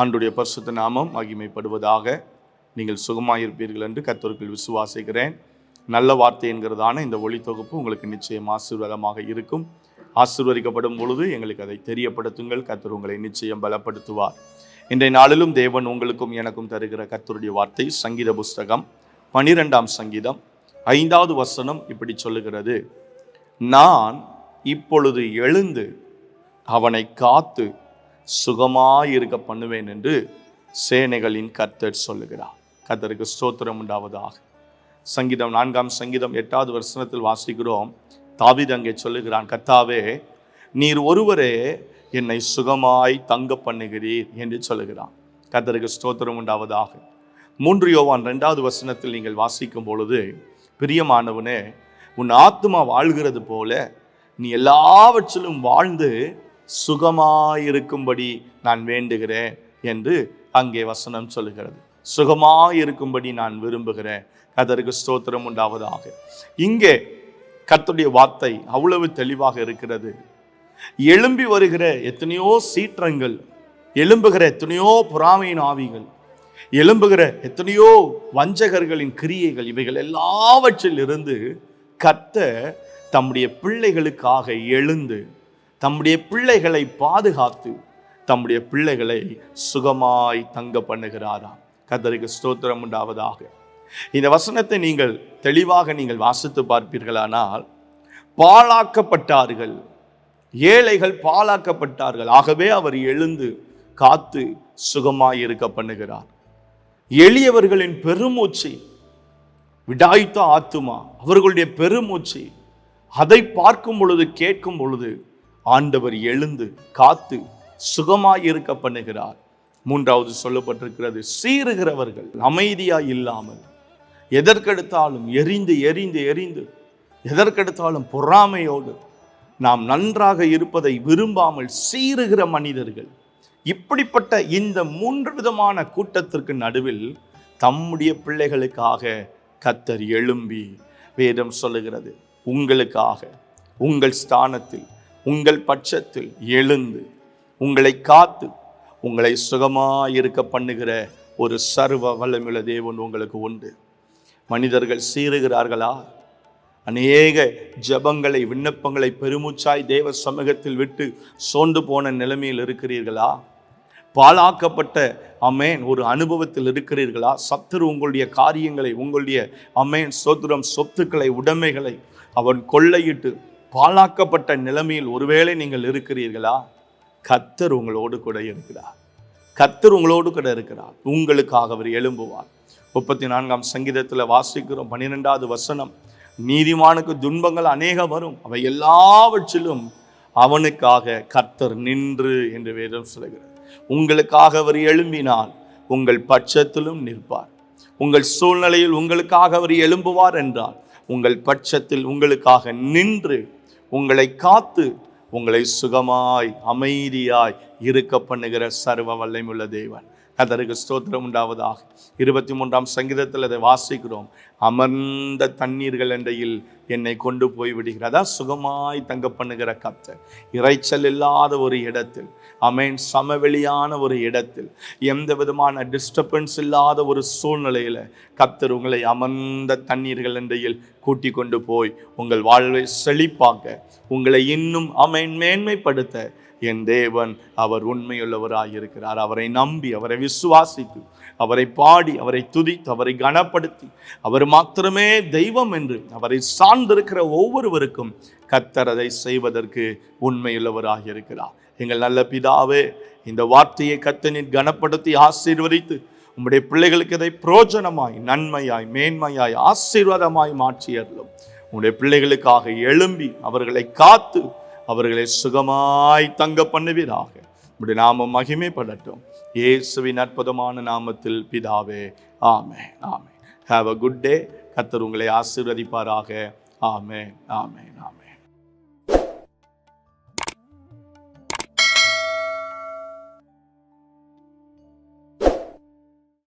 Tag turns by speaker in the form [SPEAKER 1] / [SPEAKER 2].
[SPEAKER 1] ஆண்டுடைய பரிசுத்த நாமம் மகிமைப்படுவதாக நீங்கள் சுகமாயிருப்பீர்கள் என்று கத்தோர்கள் விசுவாசிக்கிறேன் நல்ல வார்த்தை என்கிறதான இந்த ஒளி தொகுப்பு உங்களுக்கு நிச்சயம் ஆசீர்வாதமாக இருக்கும் ஆசீர்வதிக்கப்படும் பொழுது எங்களுக்கு அதை தெரியப்படுத்துங்கள் கத்தர் உங்களை நிச்சயம் பலப்படுத்துவார் இன்றைய நாளிலும் தேவன் உங்களுக்கும் எனக்கும் தருகிற கத்தருடைய வார்த்தை சங்கீத புஸ்தகம் பனிரெண்டாம் சங்கீதம் ஐந்தாவது வசனம் இப்படி சொல்லுகிறது நான் இப்பொழுது எழுந்து அவனை காத்து சுகமாயிருக்க பண்ணுவேன் என்று சேனைகளின் கர்த்தர் சொல்லுகிறார் கர்த்தருக்கு ஸ்தோத்திரம் உண்டாவதாக சங்கீதம் நான்காம் சங்கீதம் எட்டாவது வருஷத்தில் வாசிக்கிறோம் தாவித அங்கே சொல்லுகிறான் கர்த்தாவே நீர் ஒருவரே என்னை சுகமாய் தங்க பண்ணுகிறீர் என்று சொல்லுகிறான் கர்த்தருக்கு ஸ்தோத்திரம் உண்டாவதாக மூன்று யோவான் ரெண்டாவது வசனத்தில் நீங்கள் வாசிக்கும் பொழுது பிரியமானவனே உன் ஆத்மா வாழ்கிறது போல நீ எல்லாவற்றிலும் வாழ்ந்து சுகமாயிருக்கும்படி நான் வேண்டுகிறேன் என்று அங்கே வசனம் சொல்லுகிறது சுகமாயிருக்கும்படி நான் விரும்புகிறேன் அதற்கு ஸ்தோத்திரம் உண்டாவதாக இங்கே கத்துடைய வார்த்தை அவ்வளவு தெளிவாக இருக்கிறது எழும்பி வருகிற எத்தனையோ சீற்றங்கள் எழும்புகிற எத்தனையோ புறாமையின் ஆவிகள் எழும்புகிற எத்தனையோ வஞ்சகர்களின் கிரியைகள் இவைகள் எல்லாவற்றிலிருந்து கத்த தம்முடைய பிள்ளைகளுக்காக எழுந்து தம்முடைய பிள்ளைகளை பாதுகாத்து தம்முடைய பிள்ளைகளை சுகமாய் தங்க பண்ணுகிறாராம் கத்தருக்கு ஸ்தோத்திரம் உண்டாவதாக இந்த வசனத்தை நீங்கள் தெளிவாக நீங்கள் வாசித்து பார்ப்பீர்களானால் பாழாக்கப்பட்டார்கள் ஏழைகள் பாழாக்கப்பட்டார்கள் ஆகவே அவர் எழுந்து காத்து சுகமாய் இருக்க பண்ணுகிறார் எளியவர்களின் பெருமூச்சு விடாய்த்த ஆத்துமா அவர்களுடைய பெருமூச்சு அதை பார்க்கும் பொழுது கேட்கும் பொழுது ஆண்டவர் எழுந்து காத்து சுகமாயிருக்க பண்ணுகிறார் மூன்றாவது சொல்லப்பட்டிருக்கிறது சீறுகிறவர்கள் அமைதியா இல்லாமல் எதற்கெடுத்தாலும் எரிந்து எரிந்து எரிந்து எதற்கெடுத்தாலும் பொறாமையோடு நாம் நன்றாக இருப்பதை விரும்பாமல் சீறுகிற மனிதர்கள் இப்படிப்பட்ட இந்த மூன்று விதமான கூட்டத்திற்கு நடுவில் தம்முடைய பிள்ளைகளுக்காக கத்தர் எழும்பி வேதம் சொல்லுகிறது உங்களுக்காக உங்கள் ஸ்தானத்தில் உங்கள் பட்சத்தில் எழுந்து உங்களை காத்து உங்களை சுகமாக இருக்க பண்ணுகிற ஒரு சர்வ வல்லமுள்ள தேவன் உங்களுக்கு உண்டு மனிதர்கள் சீறுகிறார்களா அநேக ஜபங்களை விண்ணப்பங்களை பெருமூச்சாய் தேவ சமூகத்தில் விட்டு சோர்ந்து போன நிலைமையில் இருக்கிறீர்களா பாழாக்கப்பட்ட அமேன் ஒரு அனுபவத்தில் இருக்கிறீர்களா சத்துரு உங்களுடைய காரியங்களை உங்களுடைய அமேன் சோத்திரம் சொத்துக்களை உடைமைகளை அவன் கொள்ளையிட்டு பாழாக்கப்பட்ட நிலைமையில் ஒருவேளை நீங்கள் இருக்கிறீர்களா கத்தர் உங்களோடு கூட இருக்கிறார் கத்தர் உங்களோடு கூட இருக்கிறார் உங்களுக்காக அவர் எழும்புவார் முப்பத்தி நான்காம் சங்கீதத்தில் வாசிக்கிறோம் பன்னிரெண்டாவது வசனம் நீதிமானுக்கு துன்பங்கள் அநேகம் வரும் அவை எல்லாவற்றிலும் அவனுக்காக கர்த்தர் நின்று என்று வேதம் சொல்கிறார் உங்களுக்காக அவர் எழும்பினால் உங்கள் பட்சத்திலும் நிற்பார் உங்கள் சூழ்நிலையில் உங்களுக்காக அவர் எழும்புவார் என்றால் உங்கள் பட்சத்தில் உங்களுக்காக நின்று உங்களை காத்து உங்களை சுகமாய் அமைதியாய் இருக்க பண்ணுகிற சர்வ வல்லமுள்ள தேவன் அதற்கு ஸ்தோத்திரம் உண்டாவதாக இருபத்தி மூன்றாம் சங்கீதத்தில் அதை வாசிக்கிறோம் அமர்ந்த தண்ணீர்கள் என்றையில் என்னை கொண்டு போய் விடுகிறதா சுகமாய் தங்க பண்ணுகிற கத்த இறைச்சல் இல்லாத ஒரு இடத்தில் அமேன் சமவெளியான ஒரு இடத்தில் எந்த விதமான டிஸ்டர்பன்ஸ் இல்லாத ஒரு சூழ்நிலையில் கத்தர் உங்களை அமர்ந்த தண்ணீர்கள் என்றையில் கூட்டி கொண்டு போய் உங்கள் வாழ்வை செழிப்பாக்க உங்களை இன்னும் அமேன் மேன்மைப்படுத்த என் தேவன் அவர் உண்மையுள்ளவராக இருக்கிறார் அவரை நம்பி அவரை விசுவாசித்து அவரை பாடி அவரை துதித்து அவரை கனப்படுத்தி அவர் மாத்திரமே தெய்வம் என்று அவரை சா சார்ந்திருக்கிற ஒவ்வொருவருக்கும் கத்தரதை செய்வதற்கு உண்மையுள்ளவராக இருக்கிறார் எங்கள் நல்ல பிதாவே இந்த வார்த்தையை கத்தனின் கனப்படுத்தி ஆசீர்வதித்து உம்முடைய பிள்ளைகளுக்கு இதை புரோஜனமாய் நன்மையாய் மேன்மையாய் ஆசீர்வாதமாய் மாற்றியறலும் உங்களுடைய பிள்ளைகளுக்காக எழும்பி அவர்களை காத்து அவர்களை சுகமாய் தங்க பண்ணுவீராக உங்களுடைய நாம மகிமைப்படட்டும் இயேசுவின் அற்புதமான நாமத்தில் பிதாவே ஆமே ஆமே ஹாவ் அ குட் டே கத்தர் உங்களை ஆசீர்வதிப்பாராக Amen. Amen. Amen.